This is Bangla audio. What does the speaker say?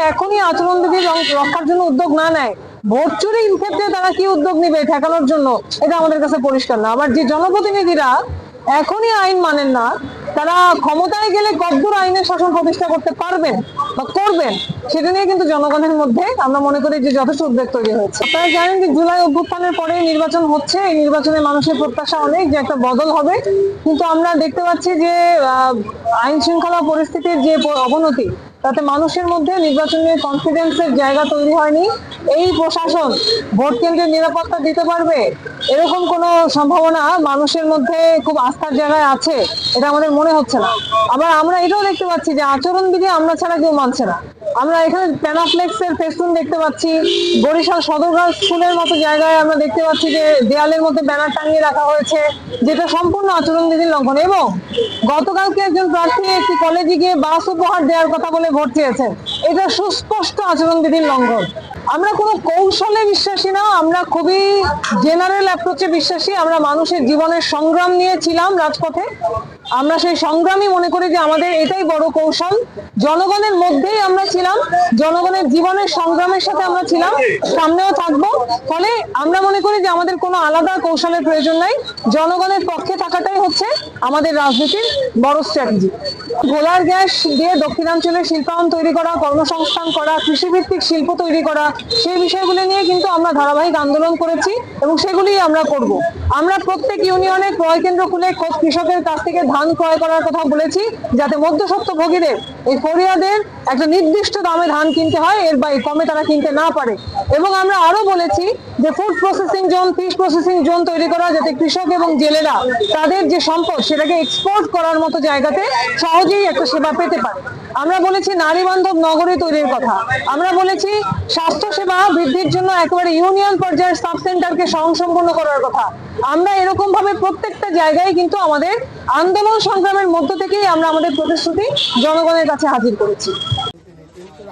এখনই আচরণবিধি রং- রক্ষার জন্য উদ্যোগ না নেয়। ভোট চুরি ক্ষেত্রে তারা কি উদ্যোগ নিবে ঠেকানোর জন্য, এটা আমাদের কাছে পরিষ্কার না। আবার যে জনপ্রতিনিধিরা এখনই আইন মানেন না, তারা ক্ষমতায় গেলে কদ্দূর আইনের শাসন প্রতিষ্ঠা করতে পারবেন বা করবেন, সেটা নিয়ে কিন্তু জনগণের মধ্যে আমরা মনে করি যে যথেষ্ট উদ্বেগ তৈরি হয়েছে। আপনারা জানেন যে জুলাই অভ্যুত্থানের পরে নির্বাচন হচ্ছে, এই নির্বাচনে মানুষের প্রত্যাশা অনেক যে একটা বদল হবে। কিন্তু আমরা দেখতে পাচ্ছি যে আইন শৃঙ্খলা পরিস্থিতির যে অবনতি তাতে মানুষের মধ্যে নির্বাচন নিয়ে কনফিডেন্সের জায়গা তৈরি হয়নি। এই প্রশাসন ভোট কেন্দ্রের নিরাপত্তা দিতে পারবে এরকম কোনো সম্ভাবনা মানুষের মধ্যে খুব আস্থার জায়গায় আছে, এটা আমাদের মনে হচ্ছে না। আবার আমরা এটাও দেখতে পাচ্ছি যে আচরণবিধি আমরা ছাড়া কেউ মানছে না। আমরা এখানে প্যানাফ্লেক্সের ফেস্টুন দেখতে পাচ্ছি। বরিশাল সদরঘাট স্কুলের মতো জায়গায় আমরা দেখতে পাচ্ছি যে দেয়ালের মধ্যে ব্যানার টাঙিয়ে রাখা হয়েছে, যেটা সম্পূর্ণ আচরণবিধির লঙ্ঘন এবং গতকালকে একজন প্রার্থী একটি কলেজে গিয়ে বাস উপহার দেওয়ার কথা বলে ভোট চেয়েছেন এটা সুস্পষ্ট আচরণবিধির লঙ্ঘন। আমরা কোনো কৌশলে বিশ্বাসী না, আমরা খুবই জেনারেল অ্যাপ্রোচে বিশ্বাসী, আমরা মানুষের জীবনের সংগ্রাম নিয়ে ছিলাম রাজপথে। আমরা সেই সংগ্রামই মনে করি যে আমাদের এটাই বড় কৌশল। জনগণের মধ্যেই আমরা ছিলাম, জনগণের জীবনের সংগ্রামের সাথে আমরা ছিলাম, সামনেও থাকব। ফলে আমরা মনে করি যে আমাদের কোনো আলাদা কৌশলের প্রয়োজন নাই। জনগণের পক্ষে থাকাটাই হচ্ছে আমাদের রাজনীতির বড় স্ট্র্যাটেজি ভোলার গ্যাস দিয়ে দক্ষিণাঞ্চলে শিল্পায়ন তৈরি করা, কর্মসংস্থান করা, কৃষিভিত্তিক শিল্প তৈরি করা, সেই বিষয়গুলো নিয়ে কিন্তু আমরা ধারাবাহিক আন্দোলন করেছি এবং সেগুলি আমরা করব। আমরা প্রত্যেক ইউনিয়নে ক্রয় কেন্দ্র খুলে কৃষকের কাছ থেকে ধান ক্রয় করার কথা বলেছি, যাতে মধ্যস্বত্বভোগীদের এই ফরিয়াদের একটা নির্দিষ্ট দামে ধান কিনতে হয়, এর বাইরে কমে তারা কিনতে না পারে। এবং আমরা আরও বলেছি যে food processing zone fish processing zone তৈরি করা যাতে কৃষক এবং জেলেরা তাদের যে সম্পদ সেটাকে এক্সপোর্ট করার মতো জায়গাতে সহজেই একটা সেবা পেতে পারে। আমরা বলেছি নারী বান্ধব নগরী তৈরির কথা। আমরা বলেছি স্বাস্থ্য সেবা বৃদ্ধির জন্য একেবারে ইউনিয়ন পর্যায়ের সাব সেন্টারকে স্বয়ংসম্পন্ন করার কথা। আমরা এরকম ভাবে প্রত্যেকটা জায়গায় কিন্তু আমাদের আন্দোলন সংগ্রামের মধ্য থেকেই আমরা আমাদের প্রতিশ্রুতি জনগণের কাছে হাজির করেছি।